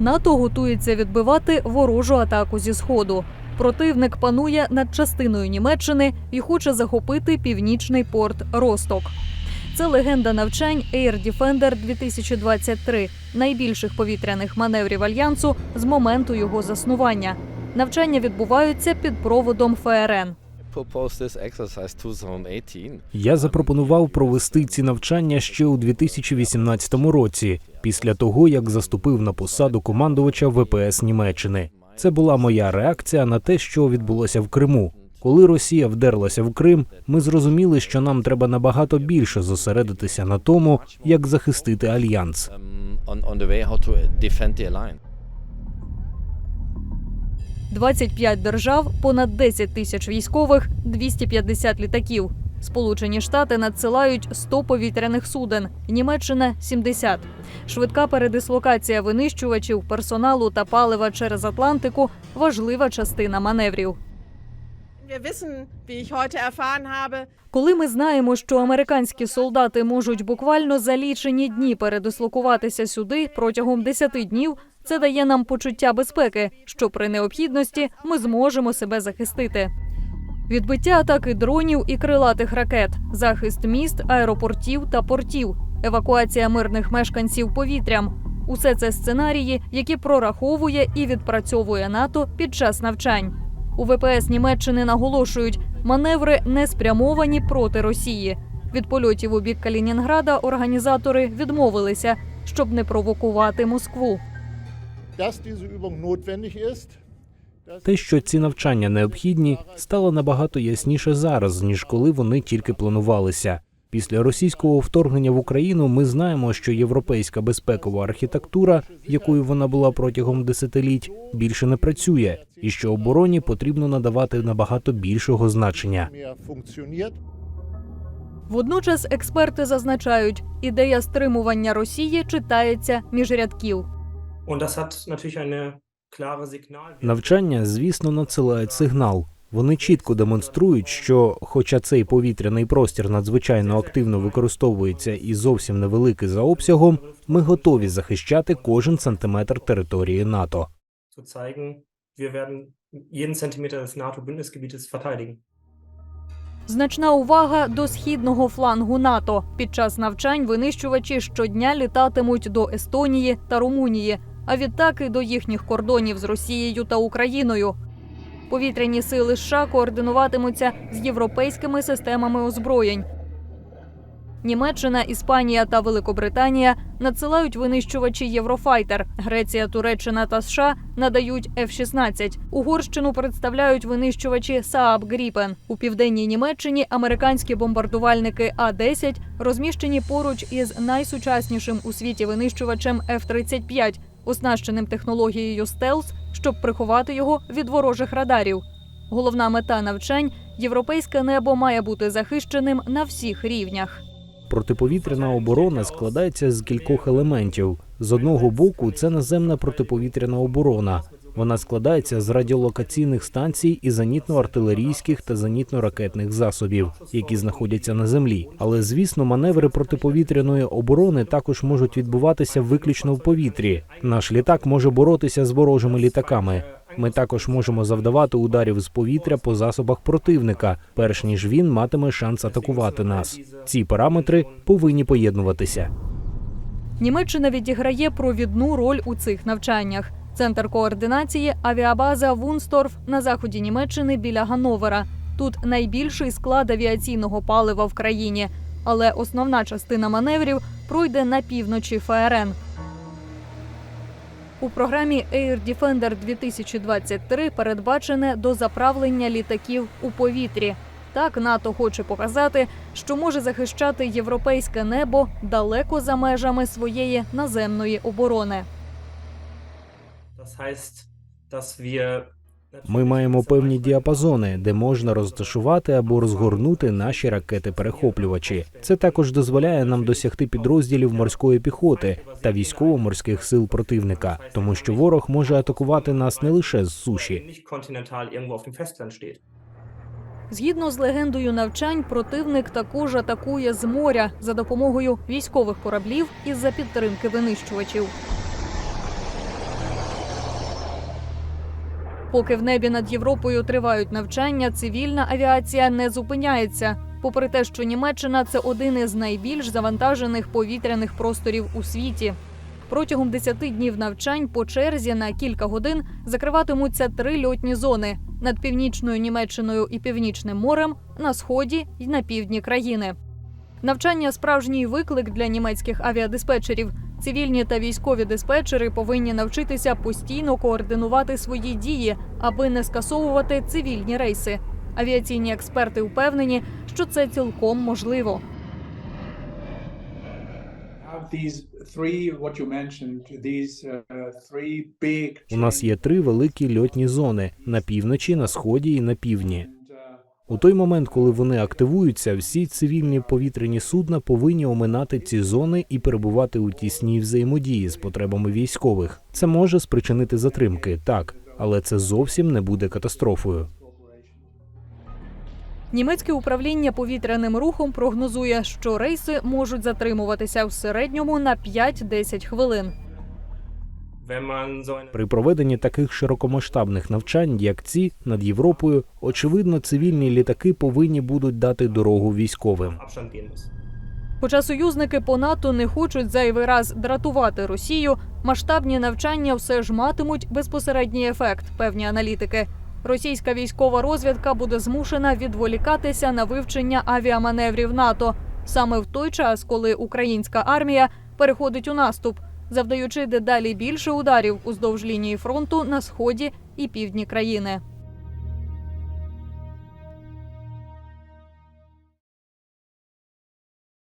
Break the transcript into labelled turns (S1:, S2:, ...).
S1: НАТО готується відбивати ворожу атаку зі сходу. Противник панує над частиною Німеччини і хоче захопити північний порт Росток. Це легенда навчань Air Defender 2023 найбільших повітряних маневрів альянсу з моменту його заснування. Навчання відбуваються під проводом ФРН.
S2: Proposed this exercise 2018.
S3: Я запропонував провести ці навчання ще у 2018 році, після того як заступив на посаду командувача ВПС Німеччини. Це була моя реакція на те, що відбулося в Криму. Коли Росія вдерлася в Крим, ми зрозуміли, що нам треба набагато більше зосередитися на тому, як захистити альянс.
S1: 25 держав, понад 10 тисяч військових, 250 літаків. Сполучені Штати надсилають 100 повітряних суден, Німеччина 70. Швидка передислокація винищувачів, персоналу та палива через Атлантику важлива частина маневрів. Коли ми знаємо, що американські солдати можуть буквально за лічені дні передислокуватися сюди протягом 10 днів, це дає нам почуття безпеки, що при необхідності ми зможемо себе захистити. Відбиття атаки дронів і крилатих ракет, захист міст, аеропортів та портів, евакуація мирних мешканців повітрям усе це сценарії, які прораховує і відпрацьовує НАТО під час навчань. У ВПС Німеччини наголошують, маневри не спрямовані проти Росії. Від польотів у бік Калінінграда організатори відмовилися, щоб не провокувати Москву.
S3: Те, що ці навчання необхідні, стало набагато ясніше зараз, ніж коли вони тільки планувалися. Після російського вторгнення в Україну ми знаємо, що європейська безпекова архітектура, якою вона була протягом десятиліть, більше не працює, і що обороні потрібно надавати набагато більшого значення.
S1: Водночас експерти зазначають, ідея стримування Росії читається між рядків.
S3: Навчання, звісно, надсилають сигнал. Вони чітко демонструють, що, хоча цей повітряний простір надзвичайно активно використовується і зовсім невеликий за обсягом, ми готові захищати кожен сантиметр території НАТО.
S1: Значна увага до східного флангу НАТО. Під час навчань винищувачі щодня літатимуть до Естонії та Румунії, а відтак і до їхніх кордонів з Росією та Україною. Повітряні сили США координуватимуться з європейськими системами озброєнь. Німеччина, Іспанія та Великобританія надсилають винищувачі Єврофайтер. Греція, Туреччина та США надають F-16. Угорщину представляють винищувачі Saab Gripen. У південній Німеччині американські бомбардувальники А-10 розміщені поруч із найсучаснішим у світі винищувачем F-35, оснащеним технологією стелс, щоб приховати його від ворожих радарів. Головна мета навчань європейське небо має бути захищеним на всіх рівнях.
S3: Протиповітряна оборона складається з кількох елементів. З одного боку, це наземна протиповітряна оборона. Вона складається з радіолокаційних станцій і зенітно-артилерійських та зенітно-ракетних засобів, які знаходяться на землі. Але звісно, маневри протиповітряної оборони також можуть відбуватися виключно в повітрі. Наш літак може боротися з ворожими літаками. Ми також можемо завдавати ударів з повітря по засобах противника, перш ніж він матиме шанс атакувати нас. Ці параметри повинні поєднуватися.
S1: Німеччина відіграє провідну роль у цих навчаннях. Центр координації авіабаза Вунсторф на заході Німеччини біля Гановера. Тут найбільший склад авіаційного палива в країні, але основна частина маневрів пройде на півночі ФРН. У програмі Air Defender 2023 передбачене дозаправлення літаків у повітрі. Так НАТО хоче показати, що може захищати європейське небо далеко за межами своєї наземної оборони.
S3: Ми маємо певні діапазони, де можна розташувати або розгорнути наші ракети-перехоплювачі. Це також дозволяє нам досягти підрозділів морської піхоти та військово-морських сил противника, тому що ворог може атакувати нас не лише з суші.
S1: Згідно з легендою навчань, противник також атакує з моря за допомогою військових кораблів із за підтримки винищувачів. Поки в небі над Європою тривають навчання, цивільна авіація не зупиняється. Попри те, що Німеччина це один із найбільш завантажених повітряних просторів у світі. Протягом 10 днів навчань по черзі на кілька годин закриватимуться три льотні зони над північною Німеччиною і Північним морем, на сході і на півдні країни. Навчання справжній виклик для німецьких авіадиспетчерів. Цивільні та військові диспетчери повинні навчитися постійно координувати свої дії, аби не скасовувати цивільні рейси. Авіаційні експерти впевнені, що це цілком можливо.
S4: uh.
S3: У нас є три великі льотні зони на півночі, на сході і на півдні. У той момент, коли вони активуються, всі цивільні повітряні судна повинні оминати ці зони і перебувати у тісній взаємодії з потребами військових. Це може спричинити затримки, так, але це зовсім не буде катастрофою.
S1: Німецьке управління повітряним рухом прогнозує, що рейси можуть затримуватися в середньому на 5-10 хвилин.
S3: При проведенні таких широкомасштабних навчань, як ці над Європою, очевидно, цивільні літаки повинні будуть дати дорогу військовим.
S1: Хоча союзники по НАТО не хочуть зайвий раз дратувати Росію, масштабні навчання все ж матимуть безпосередній ефект, певні аналітики. Російська військова розвідка буде змушена відволікатися на вивчення авіаманеврів НАТО саме в той час, коли українська армія переходить у наступ, завдаючи дедалі більше ударів уздовж лінії фронту на сході і півдні країни.